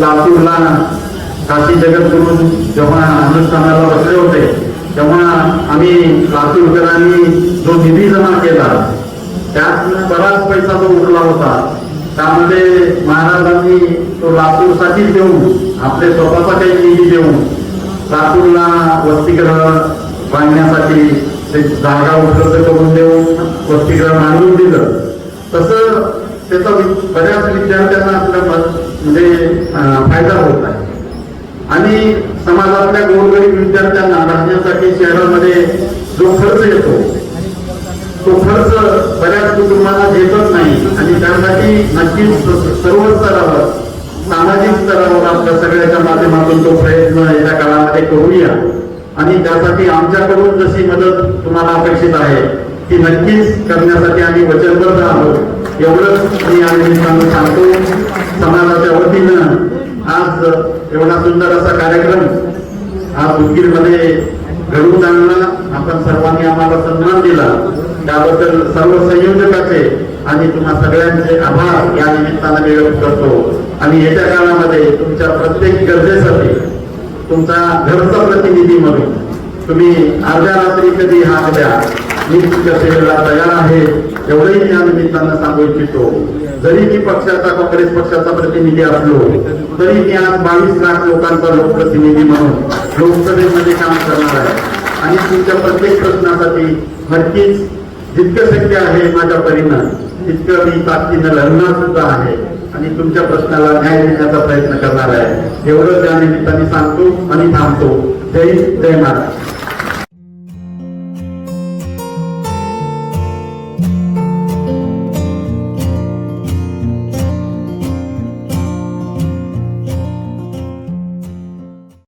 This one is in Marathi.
लातूरला काशी जगद्गुरू जेव्हा अनुष्ठानाला बसले होते तेव्हा आम्ही लातूरकरांनी जो निधी जमा केला त्यात बराच पैसा जो उरला होता. त्यामध्ये महाराजांनी तो लातूरसाठी देऊन आपले स्वतःचा काही निधी देऊन लातूरला वसतिगृह बांधण्यासाठी ते जागा उपलब्ध करून देऊन वसतिगृह बांधून दिलं. तसं त्याचा बऱ्याच विद्यार्थ्यांना आपल्या म्हणजे फायदा होत आहे. आणि समाजातल्या गोरगरीब विद्यार्थ्यांना राहण्यासाठी शहरामध्ये जो खर्च येतो तो खर्च बऱ्याच कुटुंबांना देतच नाही. आणि त्यासाठी नक्कीच सर्व स्तरावर सामाजिक स्तरावर आपल्या सगळ्याच्या माध्यमातून तो प्रयत्न येत्या काळामध्ये करूया. आणि त्यासाठी आमच्याकडून जशी मदत तुम्हाला अपेक्षित आहे ती नक्कीच करण्यासाठी आम्ही वचनबद्ध आहोत. एवढंच मी या निमित्तानं सांगतो. समाजाच्या वतीनं आज एवढा सुंदर असा कार्यक्रम आज उदगीरमध्ये घडवून आणला. आपण सर्वांनी आम्हाला सन्मान दिला. त्याबद्दल सर्व संयोजकाचे आणि तुम्हा सगळ्यांचे आभार या निमित्तानं मी व्यक्त करतो. आणि येत्या काळामध्ये तुमच्या प्रत्येक गरजेसाठी तुमचा घरचा प्रतिनिधी म्हणून तुम्ही अर्ध्या रात्री कधी हात द्या. मी तुमच्या सेवेला तयार आहे एवढंही मी या निमित्तानं सांगू इच्छितो. जरी मी पक्षाचा काँग्रेस पक्षाचा प्रतिनिधी असलो तरी मी आज बावीस लाख लोकांचा लोकप्रतिनिधी म्हणून लोकसभेमध्ये काम करणार आहे. आणि तुमच्या प्रत्येक प्रश्नासाठी नक्कीच जितकं शक्य आहे माझ्या परीनं तितकं मी ताकदीनं लढणार सुद्धा आहे. आणि तुमच्या प्रश्नाला न्याय देण्याचा प्रयत्न करणार आहे. एवढं त्या निमित्ताने सांगतो आणि थांबतो. जय जय महाराज